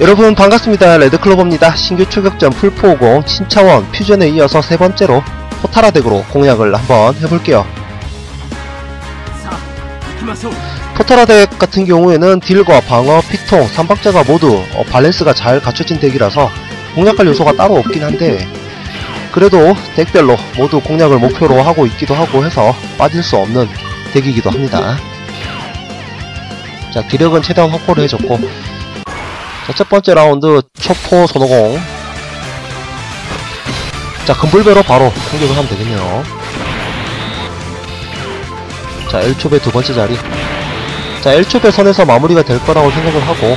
여러분 반갑습니다. 레드클로버입니다. 신규 출격전 풀포50 신차원 퓨전에 이어서 세 번째로 포타라 덱으로 공략을 한번 해볼게요. 포타라 덱 같은 경우에는 딜과 방어, 피통, 삼박자가 모두 어, 밸런스가 잘 갖춰진 덱이라서 공략할 요소가 따로 없긴 한데 그래도 덱별로 모두 공략을 목표로 하고 있기도 하고 해서 빠질 수 없는 덱이기도 합니다. 자 기력은 최대한 확보를 해줬고. 자, 첫 번째 라운드 초포 손오공. 자 금불배로 바로 공격을 하면 되겠네요. 자 1초배 두 번째 자리. 자 1초배 선에서 마무리가 될 거라고 생각을 하고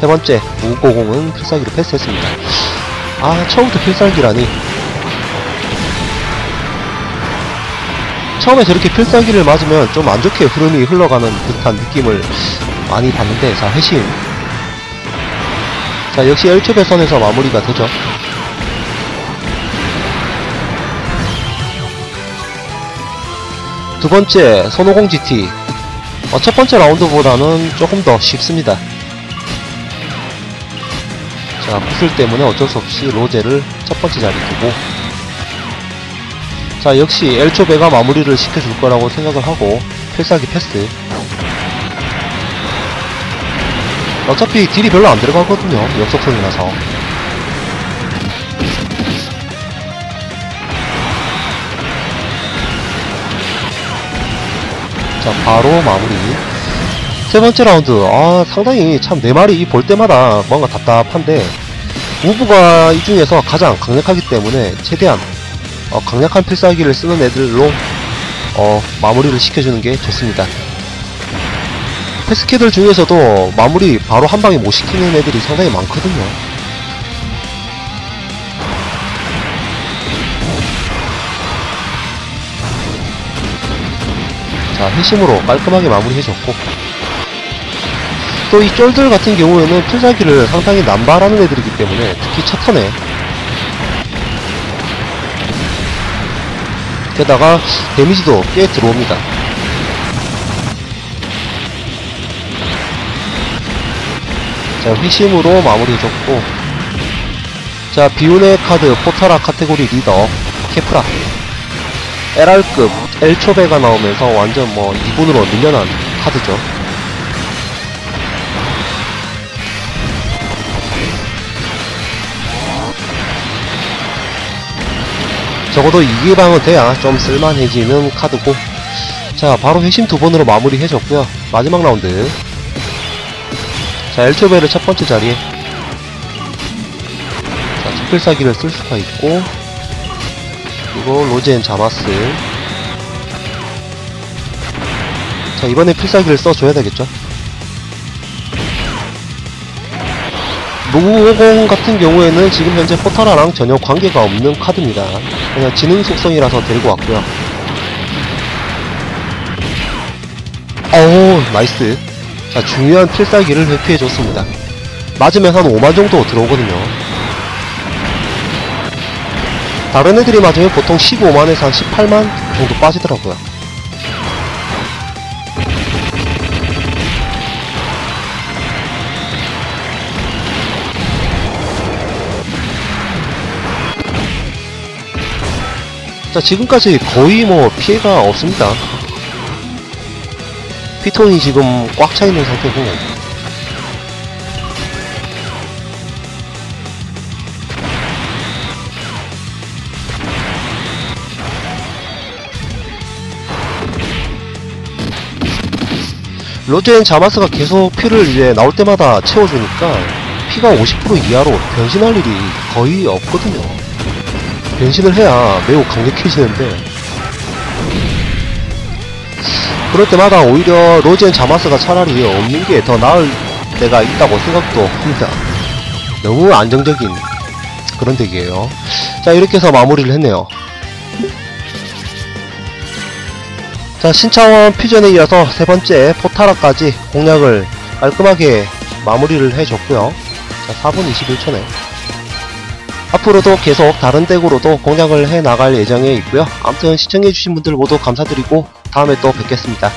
세 번째 무고공은 필살기로 패스했습니다 아 처음부터 필살기라니. 처음에 저렇게 필살기를 맞으면 좀 안좋게 흐름이 흘러가는 듯한 느낌을 많이 받는데 자 회심 자 역시 1초배 선에서 마무리가 되죠. 두 번째 손오공 GT. 어, 첫 번째 라운드보다는 조금 더 쉽습니다 자 구슬 때문에 어쩔 수 없이 로제를 첫 번째 자리 두고. 자 역시 엘초베가 마무리를 시켜줄 거라고 생각을 하고 필살기 패스. 어차피 딜이 별로 안 들어가거든요 역속성이라서. 자 바로 마무리. 세 번째 라운드. 아 상당히 참 네 마리 볼 때마다 뭔가 답답한데 우부가 이 중에서 가장 강력하기 때문에 최대한 어, 강력한 필살기를 쓰는 애들로 어, 마무리를 시켜주는 게 좋습니다. 패스캐들 중에서도 마무리 바로 한 방에 못 시키는 애들이 상당히 많거든요. 자 회심으로 깔끔하게 마무리해줬고 또 이 쫄들 같은 경우에는 필살기를 상당히 남발하는 애들이기 때문에 특히 첫 턴에. 게다가 데미지도 꽤 들어옵니다. 자 회심으로 마무리해줬고. 자 비운의 카드 포타라 카테고리 리더 케프라. LR급 L초배가 나오면서 완전 뭐 2분으로 밀려난 카드죠 적어도 2기방은 돼야 좀 쓸만해지는 카드고. 자 바로 회심 두 번으로 마무리 해줬고요. 마지막 라운드. 자 엘초베를 첫 번째 자리에. 자 특필사기를 쓸 수가 있고 그리고 로젠 자마스 자 이번에 필살기를 써줘야 되겠죠 무고공 같은 경우에는 지금 현재 포타라랑 전혀 관계가 없는 카드입니다. 그냥 지능 속성이라서 데리고 왔고요. 어우 나이스. 자 중요한 필살기를 회피해줬습니다. 맞으면 한 5만 정도 들어오거든요. 다른 애들이 맞으면 보통 15만에서 한 18만 정도 빠지더라고요 자 지금까지 거의 뭐 피해가 없습니다. 피톤이 지금 꽉 차있는 상태고. 로젠 자마스가 계속 피를 이제 나올 때마다 채워주니까 피가 50% 이하로 변신할 일이 거의 없거든요 변신을 해야 매우 강력해지는데. 그럴 때마다 오히려 로젠 자마스가 차라리 없는 게 더 나을 때가 있다고 생각도 합니다. 너무 안정적인 그런 덱이에요. 자 이렇게 해서 마무리를 했네요. 자 신차원 퓨전에 이어서 세 번째 포타라까지 공략을 깔끔하게 마무리를 해줬고요. 자 4분 21초네 앞으로도 계속 다른 덱으로도 공략을 해 나갈 예정에 있고요. 아무튼 시청해주신 분들 모두 감사드리고 다음에 또 뵙겠습니다.